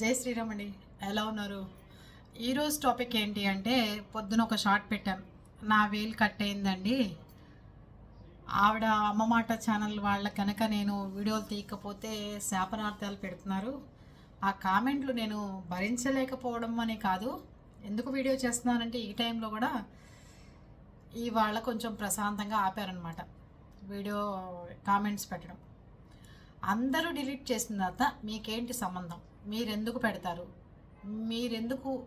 జై శ్రీరామ్ అండి ఎలా ఉన్నారు? ఈరోజు టాపిక్ ఏంటి అంటే పొద్దున ఒక షార్ట్ పెట్టాను నా వేలు కట్ అయిందండి. ఆవిడ అమ్మ మాట ఛానల్ వాళ్ళ కనుక నేను వీడియోలు తీయకపోతే శాపనార్థాలు పెడుతున్నారు. ఆ కామెంట్లు నేను భరించలేకపోవడం అనే కాదు. ఎందుకు వీడియో చేస్తున్నానంటే ఈ టైంలో కూడా ఇవాళ కొంచెం ప్రశాంతంగా ఆపారనమాట వీడియో కామెంట్స్ పెట్టడం. అందరూ డిలీట్ చేసిన తర్వాత మీకేంటి సంబంధం? మీరెందుకు పెడతారు? మీరెందుకు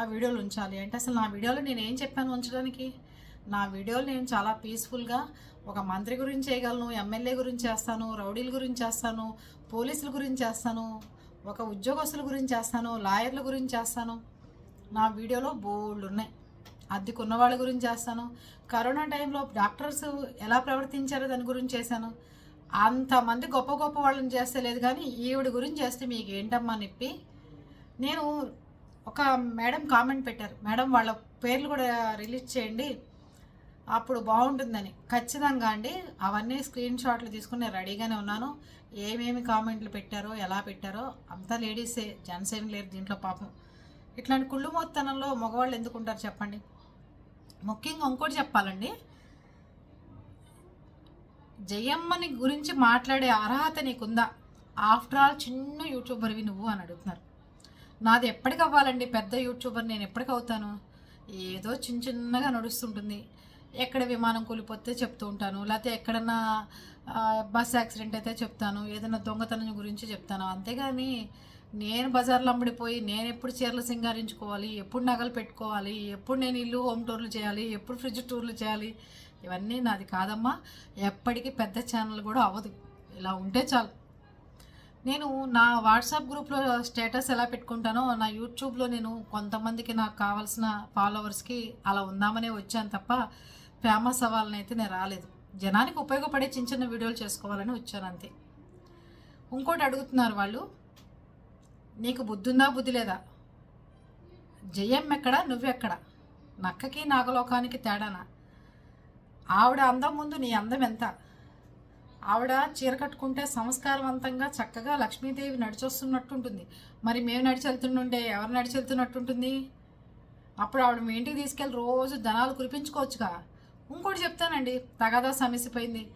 ఆ వీడియోలు ఉంచాలి? అంటే అసలు నా వీడియోలో నేను ఏం చెప్పాను ఉంచడానికి? నా వీడియోలు నేను చాలా పీస్ఫుల్గా ఒక మంత్రి గురించి చేయగలను ఎమ్మెల్యే గురించి చేస్తాను రౌడీల గురించి చేస్తాను పోలీసుల గురించి చేస్తాను ఒక ఉద్యోగస్తుల గురించి చేస్తాను లాయర్ల గురించి చేస్తాను. నా వీడియోలో బోల్డ్ ఉన్నాయి. అద్దెకున్న వాళ్ళ గురించి చేస్తాను. కరోనా టైంలో డాక్టర్స్ ఎలా ప్రవర్తించారో దాని గురించి చేశాను. అంతమంది గొప్ప గొప్ప వాళ్ళని చేస్తే లేదు కానీ ఈవిడ గురించి చేస్తే మీకు ఏంటమ్మా నొప్పి? నేను ఒక మేడం కామెంట్ పెట్టారు. మేడం వాళ్ళ పేర్లు కూడా రిలీజ్ చేయండి. అప్పుడు బాగుంటుందని. ఖచ్చితంగా అండి. అవన్నీ స్క్రీన్ షాట్లు తీసుకుని నేను రెడీగానే ఉన్నాను. ఏమేమి కామెంట్లు పెట్టారో ఎలా పెట్టారో అంతా లేడీసే. ఏం లేరు దీంట్లో పాపం. ఇట్లాంటి కుళ్ళు మొత్తనంలో మగవాళ్ళు ఎందుకు ఉంటారు చెప్పండి? ముఖ్యంగా ఇంకోటి చెప్పాలండి. జయమ్మని గురించి మాట్లాడే అర్హత నీకుందా? ఆఫ్టర్ ఆల్ చిన్న యూట్యూబర్వి నువ్వు అని అడుగుతున్నారు. నాది ఎప్పటికి అవ్వాలండి? పెద్ద యూట్యూబర్ నేను ఎప్పటికి అవుతాను? ఏదో చిన్న చిన్నగా నడుస్తుంటుంది. ఎక్కడ విమానం కూలిపోతే చెప్తూ ఉంటాను. లేకపోతే ఎక్కడన్నా బస్ యాక్సిడెంట్ అయితే చెప్తాను. ఏదైనా దొంగతనం గురించి చెప్తాను. అంతేగాని నేను బజార్లో అమ్ముడిపోయి నేను ఎప్పుడు చీరలు సింగారించుకోవాలి? ఎప్పుడు నగలు పెట్టుకోవాలి? ఎప్పుడు నేను ఇల్లు హోమ్ టూర్లు చేయాలి? ఎప్పుడు ఫ్రిడ్జ్ టూర్లు చేయాలి? ఇవన్నీ నాది కాదమ్మా. ఎప్పటికీ పెద్ద ఛానల్ కూడా అవ్వదు. ఇలా ఉంటే చాలు. నేను నా వాట్సాప్ గ్రూప్లో స్టేటస్ ఎలా పెట్టుకుంటానో నా యూట్యూబ్లో నేను కొంతమందికి నాకు కావాల్సిన ఫాలోవర్స్కి అలా ఉందామనే వచ్చాను తప్ప ఫేమస్ అవ్వాలని అయితే నేను రాలేదు. జనానికి ఉపయోగపడే చిన్న చిన్న వీడియోలు చేసుకోవాలని వచ్చాను అంతే. ఇంకోటి అడుగుతున్నారు వాళ్ళు నీకు బుద్ధి ఉందా బుద్ధి లేదా? జయం ఎక్కడ నువ్వెక్కడ? నక్కకి నాగలోకానికి తేడానా? ఆవిడ అందం ముందు నీ అందం ఎంత? ఆవిడ చీర కట్టుకుంటే సంస్కారవంతంగా చక్కగా లక్ష్మీదేవి నడిచొస్తున్నట్టుంటుంది. మరి మేము నడిచి వెళ్తుండే ఎవరు నడిచి వెళ్తున్నట్టుంటుంది అప్పుడు ఆవిడ మీ ఇంటికి తీసుకెళ్ళి రోజు ధనాలు కురిపించుకోవచ్చుగా. ఇంకోటి చెప్తానండి తగదా సమస్యపోయింది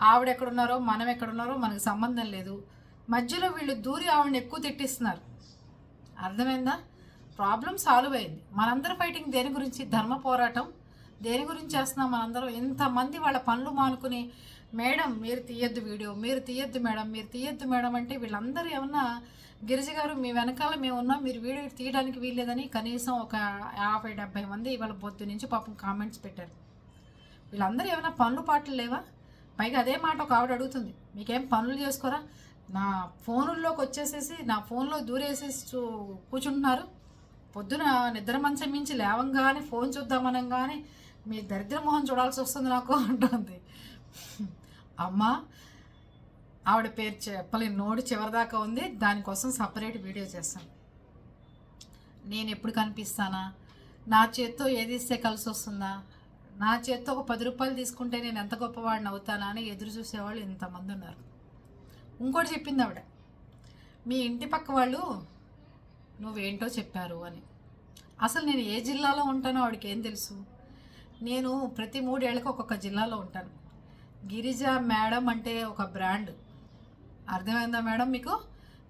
ఆవిడ ఎక్కడున్నారో మనం ఎక్కడున్నారో మనకు సంబంధం లేదు. మధ్యలో వీళ్ళు దూరి ఆవిడని ఎక్కువ తిట్టిస్తున్నారు. అర్థమైందా? ప్రాబ్లం సాల్వ్ అయింది. మనందరి ఫైటింగ్ దేని గురించి? ధర్మ పోరాటం. దేని గురించి చేస్తున్నాం మనందరం? ఇంతమంది వాళ్ళ పనులు మానుకుని మేడం మీరు తీయద్దు వీడియో మీరు తీయద్దు మేడం మీరు తీయద్దు మేడం అంటే వీళ్ళందరూ ఏమన్నా గిరిజ గారు మీ వెనకాల మేము ఉన్నాం మీరు వీడియో తీయడానికి వీల్లేదని కనీసం ఒక యాభై డెబ్బై మంది ఇవాళ పొద్దు నుంచి పాపం కామెంట్స్ పెట్టారు. వీళ్ళందరూ ఏమైనా పనులు పాటలు లేవా? పైగా అదే మాట ఒక ఆవిడ అడుగుతుంది మీకేం పనులు చేసుకోరా? నా ఫోనుల్లోకి వచ్చేసేసి నా ఫోన్లో దూరేసేసి చూ- కూర్చుంటున్నారు. పొద్దున నిద్ర మంచం మించి లేవంగానే ఫోన్ చూద్దామనగానే మీ దరిద్ర మొహం చూడాల్సి వస్తుంది నాకు అంటుంది. అమ్మ ఆవిడ పేరు చెప్పలేని నోడు చివరిదాకా ఉంది దానికోసం సపరేట్ వీడియో చేస్తాను. నేను ఎప్పుడు కనిపిస్తానా? నా చేత్తో ఏది ఇస్తే కలిసి వస్తుందా? నా చేత్తో ఒక పది రూపాయలు తీసుకుంటే నేను ఎంత గొప్పవాడిని అవుతానా అని ఎదురు చూసేవాళ్ళు ఇంతమంది ఉన్నారు. ఇంకోటి చెప్పింది ఆవిడ మీ ఇంటి పక్క వాళ్ళు నువ్వేంటో చెప్పారు అని. అసలు నేను ఏ జిల్లాలో ఉంటానో ఆవిడకి ఏం తెలుసు? నేను ప్రతి మూడేళ్ళకి ఒక్కొక్క జిల్లాలో ఉంటాను. గిరిజ మేడం అంటే ఒక బ్రాండ్. అర్థమైందా మేడం మీకు?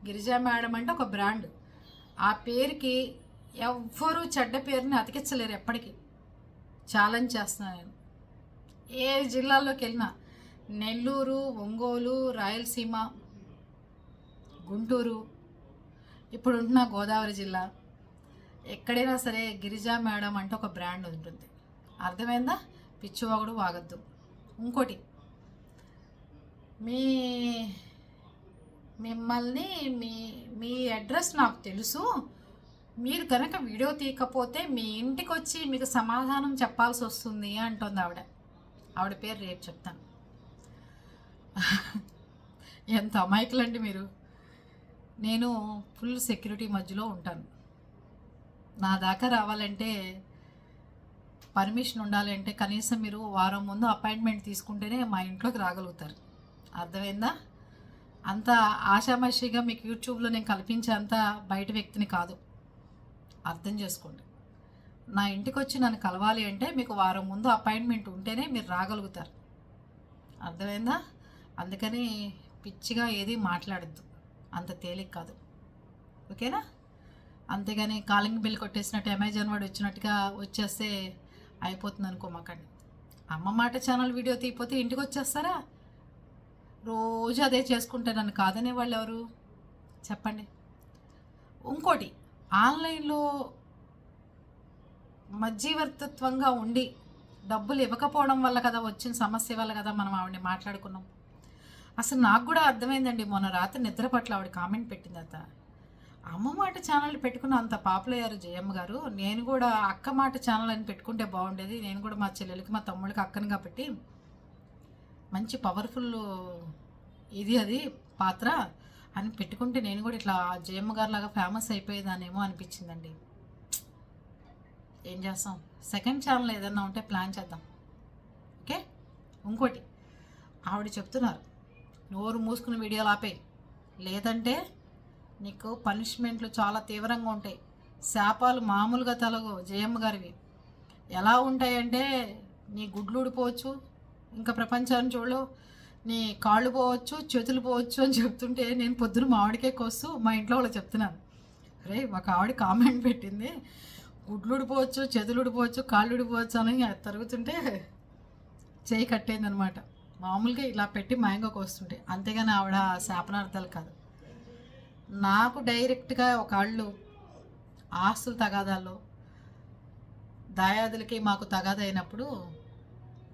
గిరిజా మేడం అంటే ఒక బ్రాండ్. ఆ పేరుకి ఎవ్వరూ చెడ్డ పేరుని అతికించలేరు ఎప్పటికీ. ఛాలెంజ్ చేస్తున్నాను నేను. ఏ జిల్లాల్లోకి వెళ్ళినా నెల్లూరు ఒంగోలు రాయలసీమ గుంటూరు ఇప్పుడు ఉంటున్న గోదావరి జిల్లా. ఎక్కడైనా సరే గిరిజా మేడం అంటే ఒక బ్రాండ్ ఉంటుంది. అర్థమైందా? పిచ్చివాగుడు వాగద్దు. ఇంకోటి మీ మిమ్మల్ని మీ మీ అడ్రస్ నాకు తెలుసు. మీరు కనుక వీడియో తీయకపోతే మీ ఇంటికి వచ్చి మీకు సమాధానం చెప్పాల్సి వస్తుంది అంటుంది ఆవిడ. ఆవిడ పేరు రేపు చెప్తాను. ఎంత అమాయకులండి మీరు. నేను ఫుల్ సెక్యూరిటీ మధ్యలో ఉంటాను. నా దాకా రావాలంటే పర్మిషన్ ఉండాలంటే కనీసం మీరు వారం ముందు అపాయింట్మెంట్ తీసుకుంటేనే మా ఇంట్లోకి రాగలుగుతారు. అర్థమైందా? అంత ఆషామాషిగా మీకు యూట్యూబ్లో నేను కల్పించేంత బయట వ్యక్తిని కాదు. అర్థం చేసుకోండి. నా ఇంటికి వచ్చి నన్ను కలవాలి అంటే మీకు వారం ముందు అపాయింట్మెంట్ ఉంటేనే మీరు రాగలుగుతారు. అర్థమైందా? అందుకని పిచ్చిగా ఏది మాట్లాడద్దు. అంత తేలిక కాదు. ఓకేనా? అంతేగాని కాలింగ్ బిల్ కొట్టేసినట్టు అమెజాన్ వాడు వచ్చినట్టుగా వచ్చేస్తే అయిపోతుంది అనుకోమాకండి అమ్మ మాట ఛానల్ వీడియో తీయపోతే ఇంటికి వచ్చేస్తారా రోజు అదే చేసుకుంటే నన్ను కాదనే వాళ్ళు ఎవరు? చెప్పండి. ఇంకోటి ఆన్లైన్లో మధ్యవర్తిత్వంగా ఉండి డబ్బులు ఇవ్వకపోవడం వల్ల కదా వచ్చిన సమస్య వల్ల కదా మనం ఆవిడని మాట్లాడుకున్నాం. అసలు నాకు కూడా అర్థమైందండి మొన్న రాత్రి నిద్ర పట్ల ఆవిడ కామెంట్ పెట్టింది అత అమ్మ మాట ఛానల్ పెట్టుకున్న అంత పాపులర్ అయ్యారు జయమ్మ గారు. నేను కూడా అక్క మాట ఛానల్ అని పెట్టుకుంటే బాగుండేది. నేను కూడా మా చెల్లెలకి మా తమ్ముడికి అక్కను కాబట్టి మంచి పవర్ఫుల్ ఇది అది పాత్ర అని పెట్టుకుంటే నేను కూడా ఇట్లా జయమ్మ గారు లాగా ఫేమస్ అయిపోయేదానేమో అనిపించిందండి. ఏం చేస్తాం? సెకండ్ ఛానల్ ఏదన్నా ఉంటే ప్లాన్ చేద్దాం. ఓకే? ఇంకోటి ఆవిడ చెప్తున్నారు నోరు మూసుకుని వీడియోలు ఆపేయి. లేదంటే నీకు పనిష్మెంట్లు చాలా తీవ్రంగా ఉంటాయి. శాపాలు మామూలుగా తలగవు జయమ్మ గారివి. ఎలా ఉంటాయంటే నీ గుడ్లు ఊడిపోవచ్చు ఇంకా ప్రపంచాన్ని చూడలో నీ కాళ్ళు పోవచ్చు చేతులు పోవచ్చు అని చెప్తుంటే నేను పొద్దున మామిడికే కోస్తూ మా ఇంట్లో వాళ్ళు చెప్తున్నాను. రే ఒక ఆవిడ కామెంట్ పెట్టింది. గుడ్లు ఊడిపోవచ్చు చేతులు ఊడిపోవచ్చు కాళ్ళు ఊడిపోవచ్చు అని తరుగుతుంటే చేయి కట్టేది అనమాట మామూలుగా ఇలా పెట్టి మాయంగా కోస్తుంటే. అంతేగాని ఆవిడ శాపనార్థాలు కాదు. నాకు డైరెక్ట్గా ఒకళ్ళు ఆస్తులు తగాదాల్లో దాయాదులకి మాకు తగాదైనప్పుడు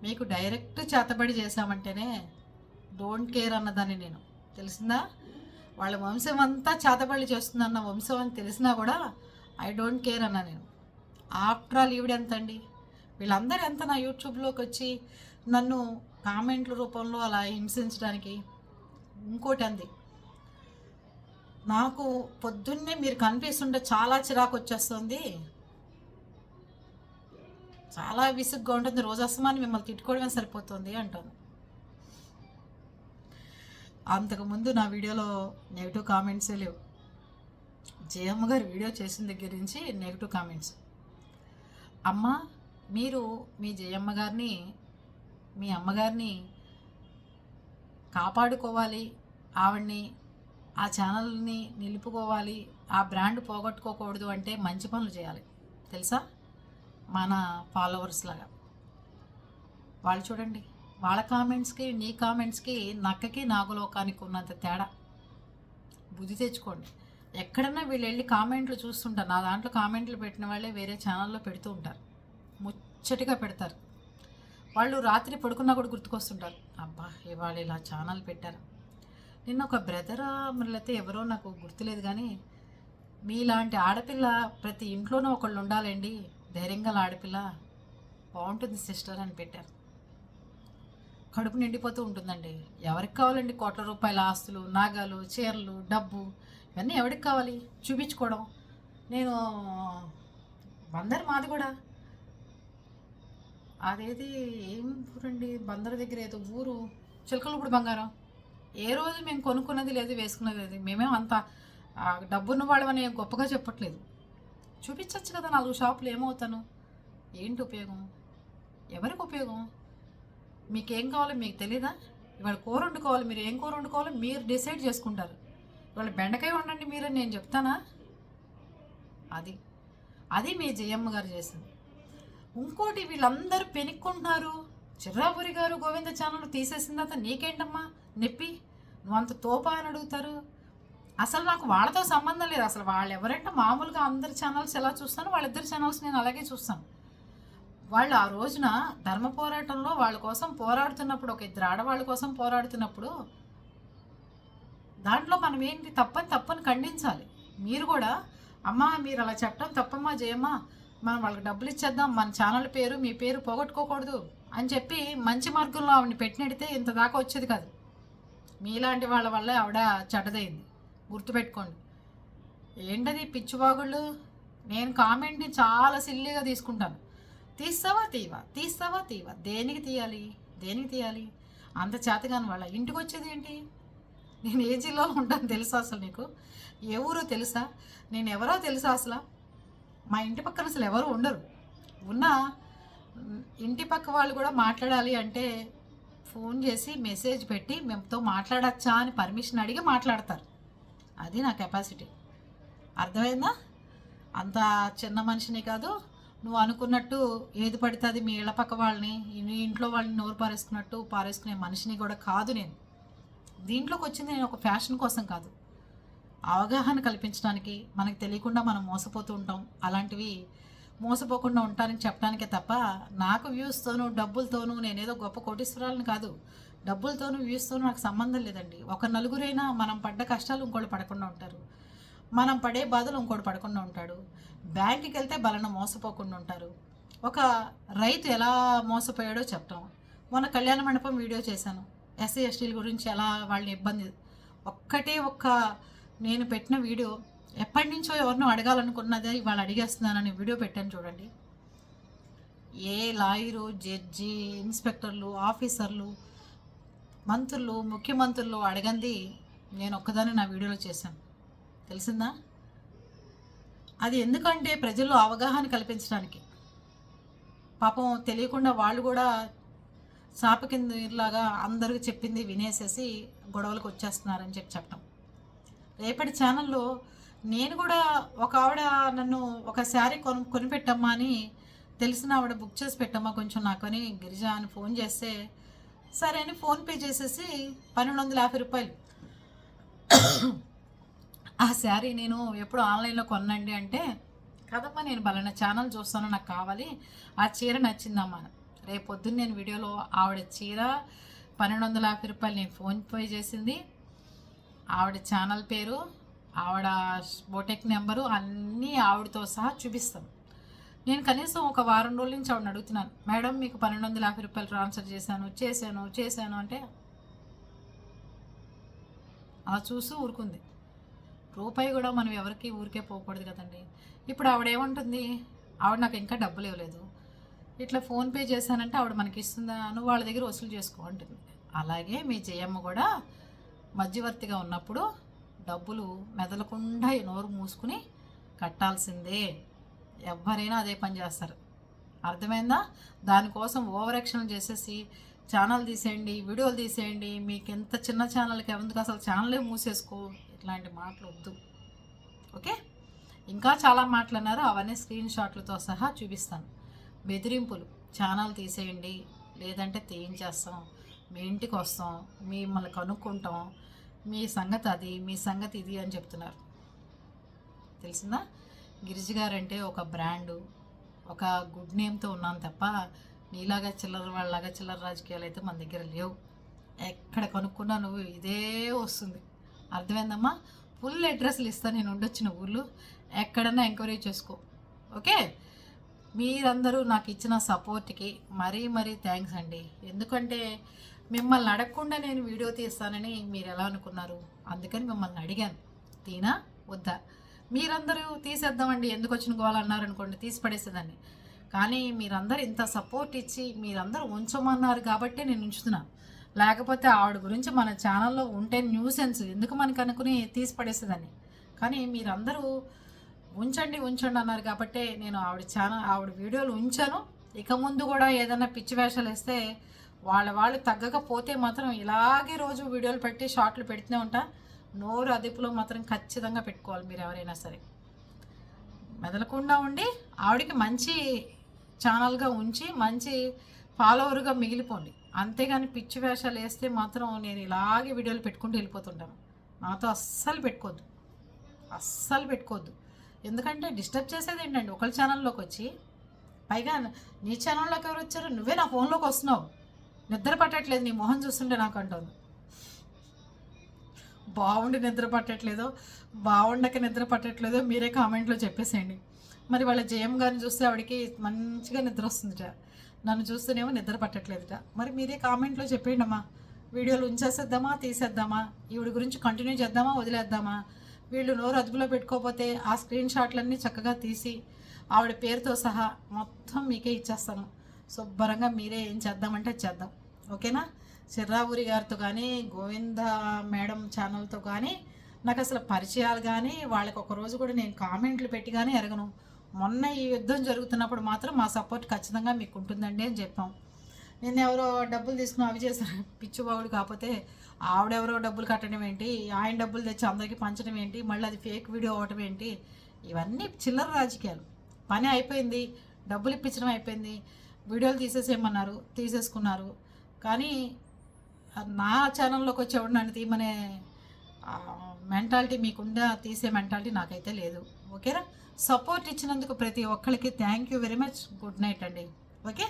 మీకు డైరెక్ట్ చేతబడి చేశామంటేనే డోంట్ కేర్ అన్నదాన్ని నేను. తెలిసిందా? వాళ్ళ వంశం అంతా చేతబడి చేస్తుందన్న వంశం అని తెలిసినా కూడా ఐ డోంట్ కేర్ అన్నా నేను. ఆఫ్టర్ ఆల్ ఈవిడ ఎంత అండి వీళ్ళందరూ ఎంత నా యూట్యూబ్లోకి వచ్చి నన్ను కామెంట్ల రూపంలో అలా హింసించడానికి? ఇంకోటి అంది. నాకు పొద్దున్నే మీరు కనిపిస్తుంటే చాలా చిరాకు వచ్చేస్తుంది చాలా విసుగ్గా ఉంటుంది. రోజు అస్తమాని మిమ్మల్ని తిట్టుకోవడమే సరిపోతుంది అంటాను. అంతకుముందు నా వీడియోలో నెగిటివ్ కామెంట్సే లేవు. జయమ్మ గారు వీడియో చేసిన దగ్గర నుంచి నెగిటివ్ కామెంట్స్. అమ్మ మీరు మీ జయమ్మ గారిని మీ అమ్మగారిని కాపాడుకోవాలి. ఆవిడ్ని ఆ ఛానల్ని నిలుపుకోవాలి ఆ బ్రాండ్ పోగొట్టుకోకూడదు అంటే మంచి పనులు చేయాలి. తెలుసా? మన ఫాలోవర్స్ లాగా. వాళ్ళు చూడండి వాళ్ళ కామెంట్స్కి నీ కామెంట్స్కి నక్కకి నాగులోకానికి ఉన్నంత తేడా. బుద్ధి తెచ్చుకోండి. ఎక్కడన్నా వీళ్ళు వెళ్ళి కామెంట్లు చూస్తుంటారు. నా దాంట్లో కామెంట్లు పెట్టిన వాళ్ళే వేరే ఛానల్లో పెడుతూ ఉంటారు. ముచ్చటిగా పెడతారు. వాళ్ళు రాత్రి పడుకున్నా కూడా గుర్తుకొస్తుంటారు. అబ్బా ఇవాళ ఇలా ఛానల్ పెట్టారు. నిన్న ఒక బ్రదరా మరి ఎవరో నాకు గుర్తులేదు కానీ మీలాంటి ఆడపిల్ల ప్రతి ఇంట్లోనూ ఒకళ్ళు ఉండాలండి. ధైర్యంగా ఆడపిల్ల బాగుంటుంది సిస్టర్ అని పెట్టారు. కడుపు నిండిపోతూ ఉంటుందండి. ఎవరికి కావాలండి కోట్ల రూపాయల ఆస్తులు నాగాలు చీరలు డబ్బు? ఇవన్నీ ఎవరికి కావాలి? చూపించుకోవడం. నేను బందర్ మాది కూడా. అదేది ఏం ఊరండి? బందర్ దగ్గర ఏదో ఊరు. చిలకలపూడి బంగారం. ఏ రోజు మేము కొనుక్కున్నది లేదు వేసుకున్నది లేదు. మేమేం అంత ఆ, డబ్బున్న వాళ్ళమని గొప్పగా చెప్పట్లేదు. చూపించవచ్చు కదా నాలుగు షాపులు ఏమవుతాను? ఏంటి ఉపయోగం? ఎవరికి ఉపయోగం? మీకేం కావాలో మీకు తెలీదా? ఇవాళ కూర వండుకోవాలి మీరు ఏం కూర వండుకోవాలో మీరు డిసైడ్ చేసుకుంటారు. ఇవాళ బెండకాయ వండండి మీరని నేను చెప్తానా? అది అది మీ జయమ్మ గారు చేసింది. ఇంకోటి వీళ్ళందరూ పెనుక్కుంటున్నారు. చిర్రాపురి గారు గోవింద ఛానల్ తీసేసిన తర్వాత నీకేంటమ్మా? నొప్పి? నువ్వు అంత తోపా అని అడుగుతారు. అసలు నాకు వాళ్ళతో సంబంధం లేదు. అసలు వాళ్ళు ఎవరంటే మామూలుగా అందరి ఛానల్స్ ఎలా చూస్తాను వాళ్ళిద్దరి ఛానల్స్ నేను అలాగే చూస్తాను. వాళ్ళు ఆ రోజున ధర్మ పోరాటంలో వాళ్ళ కోసం పోరాడుతున్నప్పుడు ఒక ఇద్దరు ఆడవాళ్ళ కోసం పోరాడుతున్నప్పుడు దాంట్లో మనం ఏంటి తప్పని తప్పని ఖండించాలి. మీరు కూడా అమ్మా మీరు అలా చెప్పడం తప్పమ్మా జయమ్మా మనం వాళ్ళకి డబ్బులు ఇచ్చేద్దాం మన ఛానల్ పేరు మీ పేరు పోగొట్టుకోకూడదు అని చెప్పి మంచి మార్గంలో ఆవిడని పెట్టినడితే ఇంత దాకా వచ్చేది కాదు. మీలాంటి వాళ్ళ వల్ల ఆవిడ చెడ్డదైంది. గుర్తుపెట్టుకోండి. ఏంటది పిచ్చివాగుళ్ళు నేను కామెంట్ని చాలా సిల్లీగా తీసుకుంటాను. తీస్తావా తీవా తీస్తావా తీవా దేనికి తీయాలి? దేనికి తీయాలి? అంత చేతగాని వాళ్ళ ఇంటికి వచ్చేది ఏంటి నేను ఏ జిల్లాలో ఉంటాను తెలుసా అసలు నీకు? ఏ ఊరో తెలుసా? నేను ఎవరో తెలుసా అసలు? మా ఇంటి పక్కన అసలు ఎవరు ఉండరు. ఉన్నా ఇంటి పక్క వాళ్ళు కూడా మాట్లాడాలి అంటే ఫోన్ చేసి మెసేజ్ పెట్టి మేముతో మాట్లాడచ్చా అని పర్మిషన్ అడిగి మాట్లాడతారు. అది నా కెపాసిటీ. అర్థమైందా? అంత చిన్న మనిషిని కాదు. నువ్వు అనుకున్నట్టు ఏది పడితే అది మీ ఇళ్ళ పక్క వాళ్ళని నీ ఇంట్లో వాళ్ళని నోరు పారేసుకున్నట్టు పారేసుకునే మనిషిని కూడా కాదు నేను. దీంట్లోకి వచ్చింది నేను ఒక ఫ్యాషన్ కోసం కాదు. అవగాహన కల్పించడానికి మనకు తెలియకుండా మనం మోసపోతూ ఉంటాం. అలాంటివి మోసపోకుండా ఉంటానని చెప్పడానికే తప్ప నాకు వ్యూస్తోనూ డబ్బులతోనూ నేనేదో గొప్ప కోటీశ్వరాలను కాదు. డబ్బులతోనూ వ్యూస్తోనూ నాకు సంబంధం లేదండి. ఒక నలుగురైనా మనం పడ్డ కష్టాలు ఇంకోటి పడకుండా ఉంటారు. మనం పడే బాధలు ఇంకోటి పడకుండా ఉంటాడు. బ్యాంకుకి వెళ్తే బలన మోసపోకుండా ఉంటారు. ఒక రైతు ఎలా మోసపోయాడో చెప్తాం. మొన్న కళ్యాణ మండపం వీడియో చేశాను. ఎస్సీ ఎస్టీల గురించి ఎలా వాళ్ళని ఇబ్బంది ఒక్కటే ఒక్క నేను పెట్టిన వీడియో ఎప్పటి నుంచో ఎవరినో అడగాలనుకున్నదే ఇవాళ అడిగేస్తున్నానని వీడియో పెట్టాను చూడండి. ఏ లాయరు జడ్జి ఇన్స్పెక్టర్లు ఆఫీసర్లు మంత్రులు ముఖ్యమంత్రులు అడగంది నేను ఒక్కదాన్ని నా వీడియోలో చేశాను. తెలిసిందా? అది ఎందుకంటే ప్రజల్లో అవగాహన కల్పించడానికి. పాపం తెలియకుండా వాళ్ళు కూడా చాప కింద ఇలాగా అందరికీ చెప్పింది వినేసేసి గొడవలకు వచ్చేస్తున్నారని చెప్పి చెప్పడం రేపటి ఛానల్లో నేను కూడా ఒక ఆవిడ నన్ను ఒక శారీ కొను కొనిపెట్టమ్మా అని తెలిసిన ఆవిడ బుక్ చేసి పెట్టమ్మా కొంచెం నాకని గిరిజ అని ఫోన్ చేస్తే సరే అని ఫోన్పే చేసేసి పన్నెండు వందల యాభై రూపాయలు. ఆ శారీ నేను ఎప్పుడు ఆన్లైన్లో కొనండి అంటే కదమ్మా నేను బలైన ఛానల్ చూస్తాను నాకు కావాలి. ఆ చీర నచ్చిందమ్మా. రేపు పొద్దున్న నేను వీడియోలో ఆవిడ చీర పన్నెండు వందల యాభై రూపాయలు నేను ఫోన్ పే చేసింది. ఆవిడ ఛానల్ పేరు ఆవిడ బోటెక్ నెంబరు అన్నీ ఆవిడతో సహా చూపిస్తాను నేను కనీసం ఒక వారం రోజుల నుంచి ఆవిడని అడుగుతున్నాను. మేడం మీకు పన్నెండు వందల యాభై రూపాయలు ట్రాన్స్ఫర్ చేశాను చేశాను చేశాను అంటే అలా చూసి ఊరుకుంది. రూపాయి కూడా మనం ఎవరికి ఊరికే పోకూడదు కదండి. ఇప్పుడు ఆవిడ ఏమంటుంది? ఆవిడ నాకు ఇంకా డబ్బులు ఇవ్వలేదు. ఇట్లా ఫోన్పే చేశానంటే ఆవిడ మనకి ఇస్తుందా? నువ్వు వాళ్ళ దగ్గర వసూలు చేసుకో అంటుంది. అలాగే మీ జయమ్మ కూడా మధ్యవర్తిగా ఉన్నప్పుడు డబ్బులు మెదలకుండా నోరు మూసుకుని కట్టాల్సిందే. ఎవరైనా అదే పని చేస్తారు. అర్థమైందా? దానికోసం ఓవర్ యాక్షన్ చేసేసి ఛానల్ తీసేయండి వీడియోలు తీసేయండి. మీకు ఎంత చిన్న ఛానల్కి ఎందుకు అసలు ఛానలే మూసేసుకో? ఇట్లాంటి మాటలు వద్దు. ఓకే? ఇంకా చాలా మాటలు అన్నారు. అవన్నీ స్క్రీన్ షాట్లతో సహా చూపిస్తాను. బెదిరింపులు. ఛానల్ తీసేయండి. లేదంటే తీయించేస్తాం మీ ఇంటికి వస్తాం. మిమ్మల్ని కనుక్కుంటాం. మీ సంగతి అది మీ సంగతి ఇది అని చెప్తున్నారు. తెలిసిందా? గిరిజి గారంటే ఒక బ్రాండు ఒక గుడ్ నేమ్తో ఉన్నాను తప్ప నీలాగా చిల్లర వాళ్ళలాగా చిల్లర రాజకీయాలు అయితే మన దగ్గర లేవు. ఎక్కడ కనుక్కున్నా నువ్వు ఇదే వస్తుంది. అర్థమైందమ్మా? ఫుల్ అడ్రస్లు ఇస్తాను నేను ఉండొచ్చిన ఊళ్ళు ఎక్కడన్నా ఎంక్వైరీ చేసుకో. ఓకే? మీరందరూ నాకు ఇచ్చిన సపోర్ట్కి మరీ మరీ థ్యాంక్స్ అండి. ఎందుకంటే మిమ్మల్ని అడగకుండా నేను వీడియో తీస్తానని మీరు ఎలా అనుకున్నారు? అందుకని మిమ్మల్ని అడిగాను. తీనా? వద్దా? మీరందరూ తీసేద్దామండి. ఎందుకు వచ్చిన గోవాల అన్నారు అనుకోండి తీసి పడేసేదాన్ని. కానీ మీరందరూ ఇంత సపోర్ట్ ఇచ్చి మీరందరూ ఉంచమన్నారు కాబట్టి నేను ఉంచుతున్నాను లేకపోతే ఆవిడ గురించి మన ఛానల్లో ఉంటే న్యూసెన్స్ ఎందుకు మనకు అనుకుని తీసి పడేసేదాన్ని? కానీ మీరందరూ ఉంచండి ఉంచండి అన్నారు కాబట్టి నేను ఆవిడ ఛానల్ ఆవిడ వీడియోలు ఉంచాను. ఇక ముందు కూడా ఏదైనా పిచ్చి వేషాలు వేస్తే వాళ్ళ వాళ్ళు తగ్గకపోతే మాత్రం ఇలాగే రోజు వీడియోలు పెట్టి షార్ట్లు పెడుతూనే ఉంటా. నోరు అదుపులో మాత్రం ఖచ్చితంగా పెట్టుకోవాలి మీరు ఎవరైనా సరే. మెదలకుండా ఉండి ఆవిడకి మంచి ఛానల్గా ఉంచి మంచి ఫాలోవర్గా మిగిలిపోండి. అంతేగాని పిచ్చి వేషాలు వేస్తే మాత్రం నేను ఇలాగే వీడియోలు పెట్టుకుంటూ వెళ్ళిపోతుంటాను. నాతో అస్సలు పెట్టుకోవద్దు అస్సలు పెట్టుకోవద్దు ఎందుకంటే డిస్టర్బ్ చేసేది ఏంటండి? ఒకళ్ళ ఛానల్లోకి వచ్చి పైగా నీ ఛానల్లోకి ఎవరు వచ్చారు నువ్వే నా ఫోన్లోకి వస్తున్నావు. నిద్ర పట్టట్లేదు నీ మొహం చూస్తుంటే నాకు అంటుంది. బాగుండి నిద్ర పట్టట్లేదో బాగుండక నిద్ర పట్టట్లేదో మీరే కామెంట్లో చెప్పేసేయండి. మరి వాళ్ళ జయం గారిని చూస్తే ఆవిడకి మంచిగా నిద్ర వస్తుందిట. నన్ను చూస్తేనేమో నిద్ర పట్టట్లేదుట. మరి మీరే కామెంట్లో చెప్పేయండి అమ్మా వీడియోలు ఉంచేసేద్దామా తీసేద్దామా? ఈవిడ గురించి కంటిన్యూ చేద్దామా వదిలేద్దామా? వీళ్ళు నోరు అదుపులో పెట్టుకోకపోతే ఆ స్క్రీన్ షాట్లన్నీ చక్కగా తీసి ఆవిడ పేరుతో సహా మొత్తం మీకే ఇచ్చేస్తాను. శుభ్రంగా మీరే ఏం చేద్దామంటే చేద్దాం. ఓకేనా? చిర్రావురి గారితో కానీ గోవింద మేడం ఛానల్తో కానీ నాకు అసలు పరిచయాలు కానీ వాళ్ళకి ఒకరోజు కూడా నేను కామెంట్లు పెట్టి కానీ ఎరగను. మొన్న ఈ యుద్ధం జరుగుతున్నప్పుడు మాత్రం మా సపోర్ట్ ఖచ్చితంగా మీకు ఉంటుందండి అని చెప్పాం. నేను ఎవరో డబ్బులు తీసుకుని అవి చేశాను పిచ్చిబావుడు కాకపోతే ఆవిడెవరో డబ్బులు కట్టడం ఏంటి? ఆయన డబ్బులు తెచ్చి అందరికీ పంచడం ఏంటి? మళ్ళీ అది ఫేక్ వీడియో అవ్వటం ఏంటి? ఇవన్నీ చిల్లర రాజకీయాలు. పని అయిపోయింది. డబ్బులు ఇప్పించడం అయిపోయింది. వీడియోలు తీసేసేయమన్నారు తీసేసుకున్నారు. కానీ నా ఛానల్లోకి వచ్చేవాడు నన్ను తీయమనే మెంటాలిటీ మీకుండా తీసే మెంటాలిటీ నాకైతే లేదు. ఓకేనా సపోర్ట్ ఇచ్చినందుకు ప్రతి ఒక్కరికి thank you very much good night అండి. ఓకే?